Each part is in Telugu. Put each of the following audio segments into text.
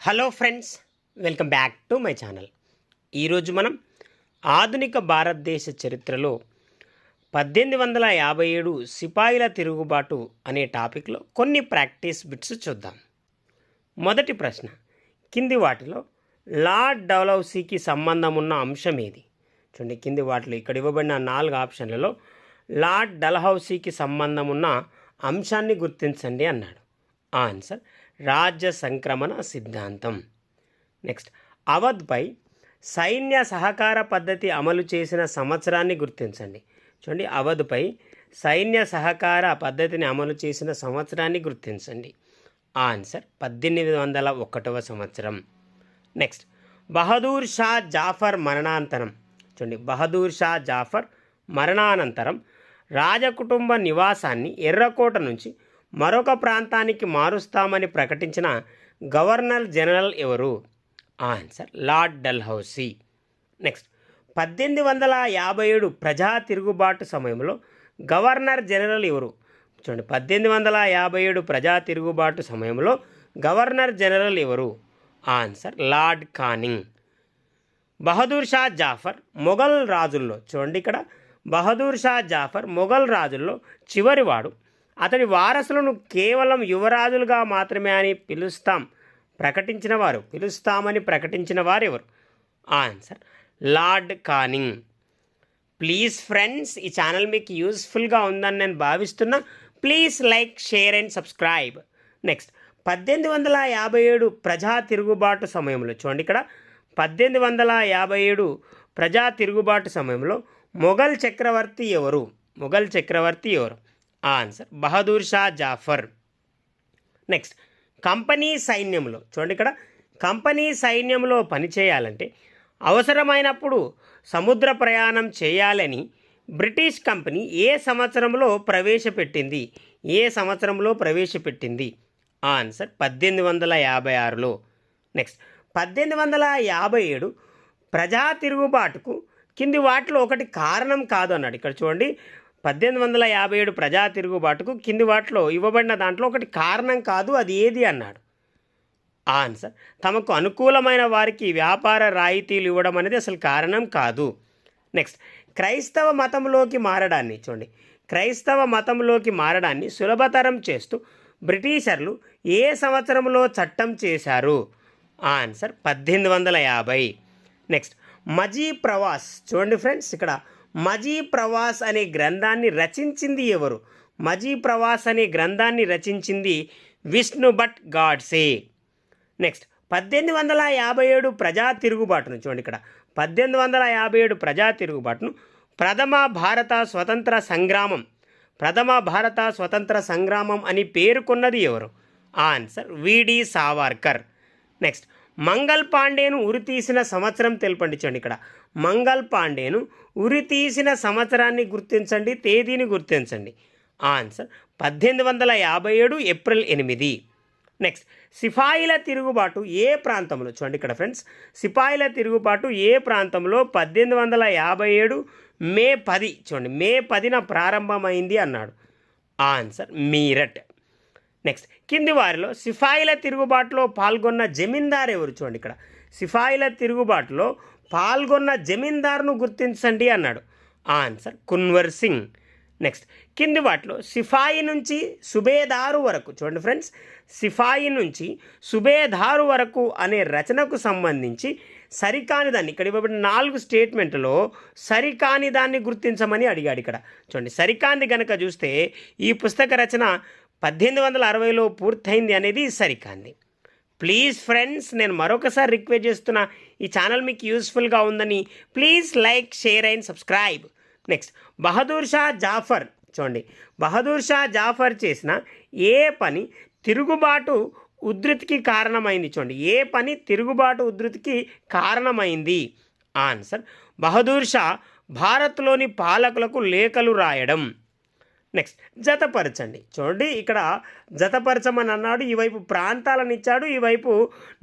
Hello friends welcome back to my channel ఈరోజు మనం ఆధునిక భారతదేశ చరిత్రలో పద్దెనిమిది వందల యాభై ఏడు సిపాయిల తిరుగుబాటు అనే టాపిక్లో కొన్ని ప్రాక్టీస్ బిట్స్ చూద్దాం. మొదటి ప్రశ్న కింది వాటిలో లార్డ్ డౌలౌసీకి సంబంధం ఉన్న అంశం ఏది? చూడండి కింది వాటిలో ఇక్కడ ఇవ్వబడిన నాలుగు ఆప్షన్లలో లార్డ్ డల్హౌసీకి సంబంధం ఉన్న అంశాన్ని గుర్తించండి అన్నాడు. ఆన్సర్ రాజ్య సంక్రమణ సిద్ధాంతం. నెక్స్ట్ అవధ్పై సైన్య సహకార పద్ధతి అమలు చేసిన సంవత్సరాన్ని గుర్తించండి. చూడండి అవధ్పై సైన్య సహకార పద్ధతిని అమలు చేసిన సంవత్సరాన్ని గుర్తించండి. ఆన్సర్ పద్దెనిమిది వందల ఒకటవ సంవత్సరం. నెక్స్ట్ బహదూర్ షా జాఫర్ మరణాంతరం చూడండి బహదూర్ షా జాఫర్ మరణానంతరం రాజకుటుంబ నివాసాన్ని ఎర్రకోట నుంచి మరొక ప్రాంతానికి మారుస్తామని ప్రకటించిన గవర్నర్ జనరల్ ఎవరు? Answer Lord Dalhousie. నెక్స్ట్ పద్దెనిమిది వందల యాభై ఏడు ప్రజా తిరుగుబాటు సమయంలో గవర్నర్ జనరల్ ఎవరు? చూడండి పద్దెనిమిది వందల యాభై ఏడు ప్రజా తిరుగుబాటు సమయంలో గవర్నర్ జనరల్ ఎవరు? Answer Lord Canning. Bahadur Shah Zafar Mughal రాజుల్లో చూడండి ఇక్కడ బహదూర్ షా జాఫర్ మొఘల్ రాజుల్లో చివరివాడు. అతడి వారసులను కేవలం యువరాజులుగా మాత్రమే అని పిలుస్తాం. ప్రకటించిన వారు పిలుస్తామని ప్రకటించిన వారు ఎవరు answer Lord Canning please friends ఈ ఛానల్ మీకు యూస్ఫుల్గా ఉందని నేను భావిస్తున్నా. Please like share and subscribe next పద్దెనిమిది వందల యాభై ఏడు ప్రజా తిరుగుబాటు సమయంలో చూడండి ఇక్కడ పద్దెనిమిది వందల యాభై ఏడు ప్రజా తిరుగుబాటు సమయంలో మొఘల్ చక్రవర్తి ఎవరు? మొఘల్ చక్రవర్తి ఎవరు? Answer Bahadur Shah Zafar. Next company సైన్యంలో చూడండి ఇక్కడ కంపెనీ సైన్యంలో పనిచేయాలంటే అవసరమైనప్పుడు సముద్ర ప్రయాణం చేయాలని బ్రిటిష్ కంపెనీ ఏ సంవత్సరంలో ప్రవేశపెట్టింది? ఏ సంవత్సరంలో ప్రవేశపెట్టింది? ఆన్సర్ పద్దెనిమిది వందల యాభై ఆరులో. నెక్స్ట్ పద్దెనిమిది వందల యాభై ఏడు ప్రజా తిరుగుబాటుకు కింది వాటిలో ఒకటి కారణం కాదు అన్నాడు. ఇక్కడ చూడండి పద్దెనిమిది వందల యాభై ఏడు ప్రజా తిరుగుబాటుకు కింది వాటిలో ఇవ్వబడిన దాంట్లో ఒకటి కారణం కాదు అది ఏది అన్నాడు? ఆన్సర్ తమకు అనుకూలమైన వారికి వ్యాపార రాయితీలు ఇవ్వడం అనేది అసలు కారణం కాదు. నెక్స్ట్ క్రైస్తవ మతంలోకి మారడాన్ని చూడండి. క్రైస్తవ మతంలోకి మారడాన్ని సులభతరం చేస్తూ బ్రిటిషర్లు ఏ సంవత్సరంలో చట్టం చేశారు? ఆన్సర్ పద్దెనిమిది వందల యాభై. నెక్స్ట్ మజీ ప్రవాస్ చూడండి ఫ్రెండ్స్ ఇక్కడ మజీ ప్రవాస్ అనే గ్రంథాన్ని రచించింది ఎవరు? మజీ ప్రవాస్ అనే గ్రంథాన్ని రచించింది విష్ణు భట్ గాడ్సే. నెక్స్ట్ పద్దెనిమిది వందల యాభై ఏడు ప్రజా తిరుగుబాటును చూడండి ఇక్కడ. పద్దెనిమిది వందల యాభై ఏడు ప్రజా తిరుగుబాటును. ప్రథమ భారత స్వతంత్ర సంగ్రామం. ప్రథమ భారత స్వతంత్ర సంగ్రామం అని పేర్కొన్నది ఎవరు? Answer V D Savarkar. Next Mangal పాండేను ఉరి తీసిన సంవత్సరం తెలపండి చూడండి ఇక్కడ. మంగల్ పాండేను ఉరి తీసిన సంవత్సరాన్ని గుర్తించండి తేదీని గుర్తించండి. ఆన్సర్ పద్దెనిమిది వందల యాభై ఏడు ఏప్రిల్ ఎనిమిది. నెక్స్ట్ సిపాయిల తిరుగుబాటు ఏ ప్రాంతంలో? చూడండి ఇక్కడ ఫ్రెండ్స్ సిపాయిల తిరుగుబాటు ఏ ప్రాంతంలో? పద్దెనిమిది వందల యాభై ఏడు మే పది. చూడండి మే పదిన ప్రారంభమైంది అన్నాడు. ఆన్సర్ మీరట్. నెక్స్ట్. కింది వారిలో సిఫాయిల తిరుగుబాటులో పాల్గొన్న జమీందార్ ఎవరు చూడండి ఇక్కడ. సిఫాయిల తిరుగుబాటులో పాల్గొన్న జమీందార్ను గుర్తించండి అన్నాడు. ఆన్సర్ కున్వర్ సింగ్. నెక్స్ట్. కింది వాటిలో సిఫాయి నుంచి సుబేదారు వరకు చూడండి ఫ్రెండ్స్. సిఫాయి నుంచి సుబేదారు వరకు అనే రచనకు సంబంధించి సరికాని దాన్ని ఇక్కడ ఇవ్వబడిన నాలుగు స్టేట్మెంట్లో సరికాని దాన్ని గుర్తించమని అడిగాడు ఇక్కడ. చూడండి సరికాంది గనక చూస్తే ఈ పుస్తక రచన పద్దెనిమిది వందల అరవైలో పూర్తయింది అనేది సరికాంది. ప్లీజ్ ఫ్రెండ్స్ నేను మరొకసారి రిక్వెస్ట్ చేస్తున్నా ఈ ఛానల్ మీకు యూస్ఫుల్గా ఉందని please like share and subscribe. Next Bahadur Shah Zafar. చూడండి బహదూర్ షా జాఫర్ చేసిన ఏ పని తిరుగుబాటు ఉధృతికి కారణమైంది? చూడండి ఏ పని తిరుగుబాటు ఉధృతికి కారణమైంది? ఆన్సర్ బహదూర్ షా భారత్లోని పాలకులకు లేఖలు రాయడం. నెక్స్ట్ జతపరచండి. చూడండి ఇక్కడ జతపరచమని అన్నాడు ఈవైపు ప్రాంతాలను ఇచ్చాడు ఈవైపు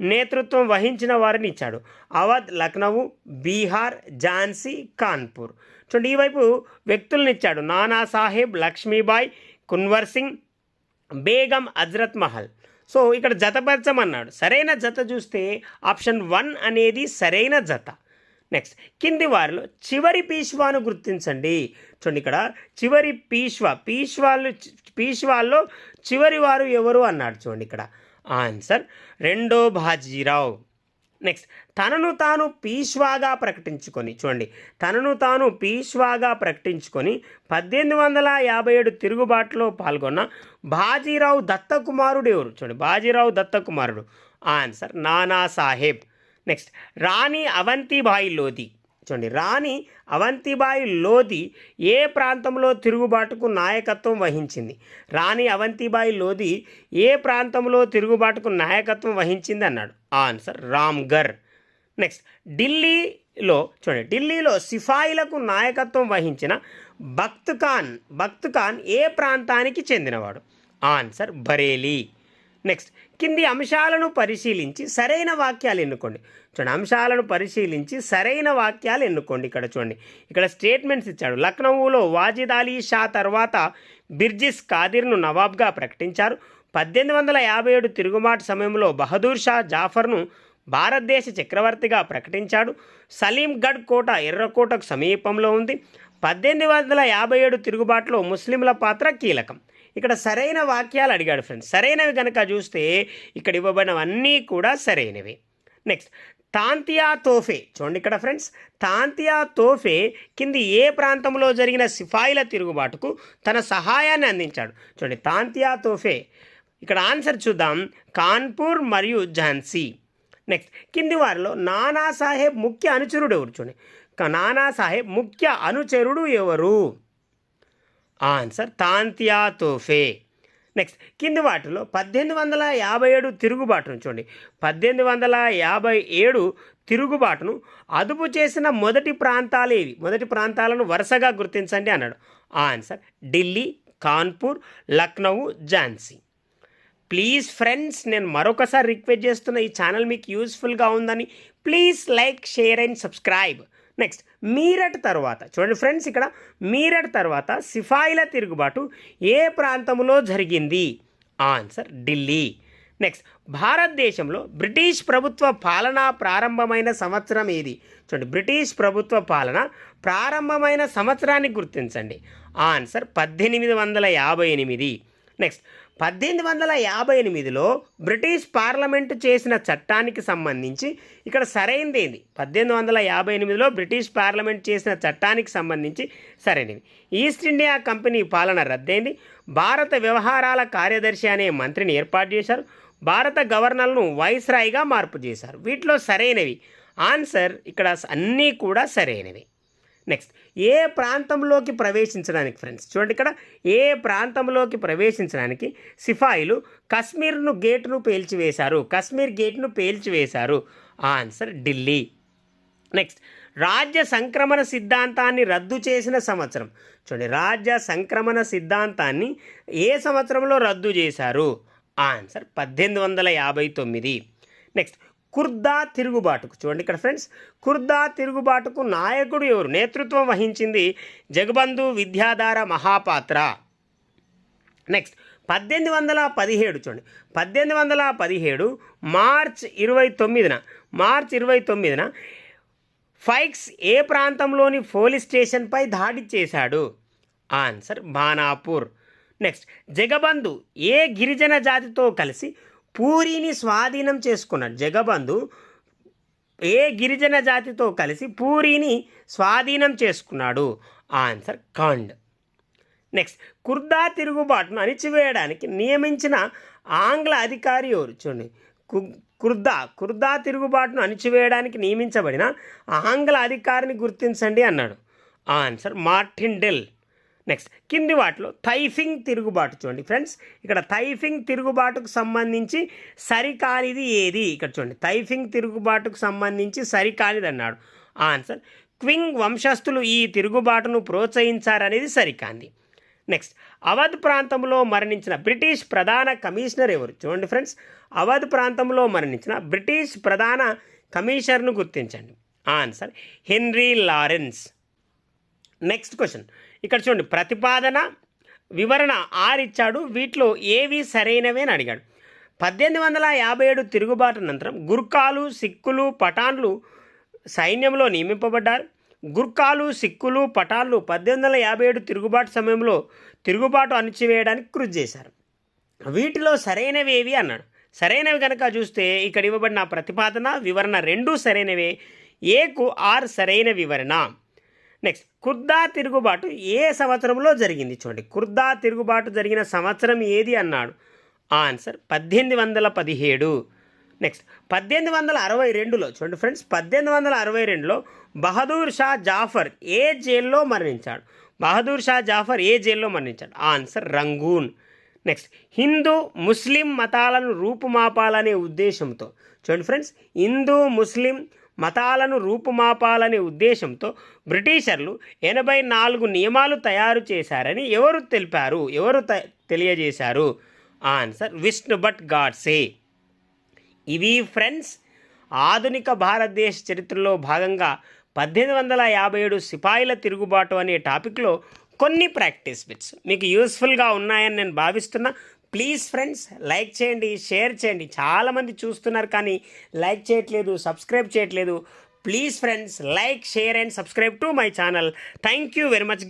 నేతృత్వం వహించిన వారిని ఇచ్చాడు. అవధ్ లక్నవు బీహార్ ఝాన్సీ కాన్పూర్. చూడండి ఈవైపు వ్యక్తులను ఇచ్చాడు. నానా సాహెబ్ లక్ష్మీబాయ్ కున్వర్ సింగ్ బేగం హజ్రత్ మహల్. సో ఇక్కడ జతపరచమన్నాడు. సరైన జత చూస్తే ఆప్షన్ వన్ అనేది సరైన జత. నెక్స్ట్ కింది వారిలో చివరి పీష్వాను గుర్తించండి. చూడండి ఇక్కడ చివరి పీష్వా. పీష్వాలు పీష్వాల్లో చివరి వారు ఎవరు అన్నాడు చూడండి ఇక్కడ. ఆన్సర్ రెండో బాజీరావు నెక్స్ట్ తనను తాను పీష్వాగా ప్రకటించుకొని చూడండి. తనను తాను పీష్వాగా ప్రకటించుకొని పద్దెనిమిది వందల యాభై ఏడు తిరుగుబాటులో పాల్గొన్న బాజీరావు దత్తకుమారుడు ఎవరు? చూడండి బాజీరావు దత్తకుమారుడు. ఆన్సర్ నానా సాహెబ్. నెక్స్ట్ రాణి అవంతిబాయి లోధి. చూడండి రాణి అవంతిబాయి లోధి ఏ ప్రాంతంలో తిరుగుబాటుకు నాయకత్వం వహించింది? రాణి అవంతిబాయి లోధి ఏ ప్రాంతంలో తిరుగుబాటుకు నాయకత్వం వహించింది అన్నాడు? ఆన్సర్ రామ్గర్ నెక్స్ట్ ఢిల్లీలో చూడండి ఢిల్లీలో సిఫాయిలకు నాయకత్వం వహించిన భక్త్ ఖాన్ భక్త్ ఖాన్ ఏ ప్రాంతానికి చెందినవాడు? ఆన్సర్ బరేలీ. నెక్స్ట్ కింది అంశాలను పరిశీలించి సరైన వాక్యాలు ఎన్నుకోండి. చూడండి అంశాలను పరిశీలించి సరైన వాక్యాలు ఎన్నుకోండి ఇక్కడ చూడండి. ఇక్కడ స్టేట్మెంట్స్ ఇచ్చాడు. లక్నౌలో వాజిద్ అలీ షా తర్వాత బిర్జిస్ కాదిర్ను నవాబ్గా ప్రకటించారు. పద్దెనిమిది వందల యాభై ఏడు తిరుగుబాటు సమయంలో బహదూర్ షా జాఫర్ను భారతదేశ చక్రవర్తిగా ప్రకటించాడు. సలీంగఢ్ కోట ఎర్రకోటకు సమీపంలో ఉంది. పద్దెనిమిది వందల యాభై ఏడు తిరుగుబాటులో ముస్లింల పాత్ర కీలకం. ఇక్కడ సరైన వాక్యాలు అడిగాడు ఫ్రెండ్స్ సరైనవి కనుక చూస్తే ఇక్కడ ఇవ్వబడినవన్నీ కూడా సరైనవి. నెక్స్ట్ తాంతియా తోఫే. చూడండి ఇక్కడ ఫ్రెండ్స్ తాంతియా తోఫే కింది ఏ ప్రాంతంలో జరిగిన సిఫాయిల తిరుగుబాటుకు తన సహాయాన్ని అందించాడు. చూడండి తాంతియా తోఫే. ఇక్కడ ఆన్సర్ చూద్దాం. కాన్పూర్ మరియు ఝాన్సీ. నెక్స్ట్ కింది వారిలో నానా సాహెబ్ ముఖ్య అనుచరుడు ఎవరు? చూడండి నానా సాహెబ్ ముఖ్య అనుచరుడు ఎవరు? ఆన్సర్ తాంతియా తోఫే నెక్స్ట్ కింది వాటిలో పద్దెనిమిది వందల యాభై ఏడు తిరుగుబాటును చూడండి. పద్దెనిమిది వందల యాభై ఏడు తిరుగుబాటును అదుపు చేసిన మొదటి ప్రాంతాలు ఏవి? మొదటి ప్రాంతాలను వరుసగా గుర్తించండి అన్నాడు. Answer Delhi Kanpur Lucknow Jhansi. Please friends నేను మరొకసారి రిక్వెస్ట్ చేస్తున్న ఈ ఛానల్ మీకు యూస్ఫుల్గా ఉందని please like share and subscribe next Meerut తర్వాత. చూడండి ఫ్రెండ్స్ ఇక్కడ మీరట్ తర్వాత సిఫాయిల తిరుగుబాటు ఏ ప్రాంతంలో జరిగింది? ఆన్సర్ ఢిల్లీ. నెక్స్ట్ భారతదేశంలో బ్రిటిష్ ప్రభుత్వ పాలన ప్రారంభమైన సంవత్సరం ఏది? చూడండి బ్రిటిష్ ప్రభుత్వ పాలన ప్రారంభమైన సంవత్సరాన్ని గుర్తించండి. ఆన్సర్ పద్దెనిమిది వందల యాభై ఎనిమిది. నెక్స్ట్ పద్దెనిమిది వందల యాభై ఎనిమిదిలో బ్రిటిష్ పార్లమెంటు చేసిన చట్టానికి సంబంధించి ఇక్కడ సరైనది ఏంది? పద్దెనిమిది వందల యాభై ఎనిమిదిలో బ్రిటిష్ పార్లమెంట్ చేసిన చట్టానికి సంబంధించి సరైనది ఈస్ట్ ఇండియా కంపెనీ పాలన రద్దయింది. భారత వ్యవహారాల కార్యదర్శి అనే మంత్రిని ఏర్పాటు చేశారు. భారత గవర్నర్ను వైస్రాయ్గా మార్పు చేశారు. వీటిలో సరైనవి. ఆన్సర్ ఇక్కడ అన్నీ కూడా సరైనవి. నెక్స్ట్ ఏ ప్రాంతంలోకి ప్రవేశించడానికి ఫ్రెండ్స్ చూడండి ఇక్కడ ఏ ప్రాంతంలోకి ప్రవేశించడానికి సిఫాయిలు కశ్మీర్ను గేటును పేల్చివేశారు. కశ్మీర్ గేట్ను పేల్చివేశారు. ఆన్సర్ ఢిల్లీ నెక్స్ట్ రాజ్య సంక్రమణ సిద్ధాంతాన్ని రద్దు చేసిన సంవత్సరం. చూడండి రాజ్య సంక్రమణ సిద్ధాంతాన్ని ఏ సంవత్సరంలో రద్దు చేశారు? ఆన్సర్ పద్దెనిమిది వందల యాభై తొమ్మిది. నెక్స్ట్ కుర్దా తిరుగుబాటుకు. చూడండి ఇక్కడ ఫ్రెండ్స్ కుర్దా తిరుగుబాటుకు నాయకుడు ఎవరు? నేతృత్వం వహించింది జగబంధు విద్యాధార మహాపాత్ర. నెక్స్ట్ పద్దెనిమిది వందల పదిహేడు చూడండి. పద్దెనిమిది వందల పదిహేడు మార్చ్ ఇరవై తొమ్మిదిన మార్చ్ ఇరవై తొమ్మిదిన ఫైక్స్ ఏ ప్రాంతంలోని పోలీస్ స్టేషన్పై దాడి చేశాడు? ఆన్సర్ బానాపూర్ నెక్స్ట్ జగబంధు ఏ గిరిజన జాతితో కలిసి పూరిని స్వాధీనం చేసుకున్నాడు. జగబంధు ఏ గిరిజన జాతితో కలిసి పూరిని స్వాధీనం చేసుకున్నాడు? ఆన్సర్ ఖండ్. నెక్స్ట్ కుర్దా తిరుగుబాటును అణిచివేయడానికి నియమించిన ఆంగ్ల అధికారి ఎవరు? చూడండి. కుర్దా కుర్దా తిరుగుబాటును అణిచివేయడానికి నియమించబడిన ఆంగ్ల అధికారిని గుర్తించండి అన్నాడు. Answer Martin del. నెక్స్ట్ కింది వాటిలో థైఫింగ్ తిరుగుబాటు చూడండి. ఫ్రెండ్స్ ఇక్కడ థైఫింగ్ తిరుగుబాటుకు సంబంధించి సరికానిది ఏది? ఇక్కడ చూడండి. థైఫింగ్ తిరుగుబాటుకు సంబంధించి సరికానిది అన్నాడు. ఆన్సర్ క్వింగ్ వంశస్థులు ఈ తిరుగుబాటును ప్రోత్సహించారనేది సరికాంది నెక్స్ట్ అవధ్ ప్రాంతంలో మరణించిన బ్రిటిష్ ప్రధాన కమిషనర్ ఎవరు? చూడండి ఫ్రెండ్స్ అవధ్ ప్రాంతంలో మరణించిన బ్రిటిష్ ప్రధాన కమిషనర్ను గుర్తించండి. Answer Henry Lawrence. Next question ఇక్కడ చూడండి ప్రతిపాదన వివరణ ఆరు ఇచ్చాడు వీటిలో ఏవి సరైనవే అని అడిగాడు. పద్దెనిమిది వందల యాభై ఏడు తిరుగుబాటు అనంతరం గుర్ఖాలు సిక్కులు పఠాన్లు సైన్యంలో నియమింపబడ్డారు. గుర్ఖాలు సిక్కులు పఠాన్లు పద్దెనిమిది వందల యాభై ఏడు తిరుగుబాటు సమయంలో తిరుగుబాటు అణిచివేయడానికి కృషి చేశారు. వీటిలో సరైనవి ఏవి అన్నాడు. సరైనవి కనుక చూస్తే ఇక్కడ ఇవ్వబడిన ప్రతిపాదన వివరణ రెండూ సరైనవే. ఏకు ఆర్ సరైన వివరణ. నెక్స్ట్ కుర్దా తిరుగుబాటు ఏ సంవత్సరంలో జరిగింది చూడండి. కుర్దా తిరుగుబాటు జరిగిన సంవత్సరం ఏది అన్నాడు? ఆన్సర్ పద్దెనిమిది వందల పదిహేడు. నెక్స్ట్ పద్దెనిమిది వందల అరవై రెండులో చూడండి ఫ్రెండ్స్ పద్దెనిమిది వందల అరవై రెండులో బహదూర్ షా జాఫర్ ఏ జైల్లో మరణించాడు? బహదూర్ షా జాఫర్ ఏ జైల్లో మరణించాడు? Answer Rangoon. నెక్స్ట్ హిందూ ముస్లిం మతాలను రూపుమాపాలనే ఉద్దేశంతో చూడండి ఫ్రెండ్స్ హిందూ ముస్లిం మతాలను రూపుమాపాలనే ఉద్దేశంతో బ్రిటిషర్లు ఎనభై నాలుగు నియమాలు తయారు చేశారని ఎవరు తెలిపారు? ఎవరు త- తెలియజేశారు? ఆన్సర్ విష్ణు భట్ గాడ్సే. ఇవి ఫ్రెండ్స్ ఆధునిక భారతదేశ చరిత్రలో భాగంగా పద్దెనిమిది వందల యాభై ఏడు సిపాయిల తిరుగుబాటు అనే టాపిక్లో కొన్ని ప్రాక్టీస్ బిట్స్ మీకు యూస్ఫుల్గా ఉన్నాయని నేను భావిస్తున్నా. ప్లీజ్ ఫ్రెండ్స్ లైక్ చేయండి షేర్ చేయండి. చాలామంది చూస్తున్నారు కానీ లైక్ చేయట్లేదు సబ్స్క్రైబ్ చేయట్లేదు. Please friends like share and subscribe to my channel thank you very much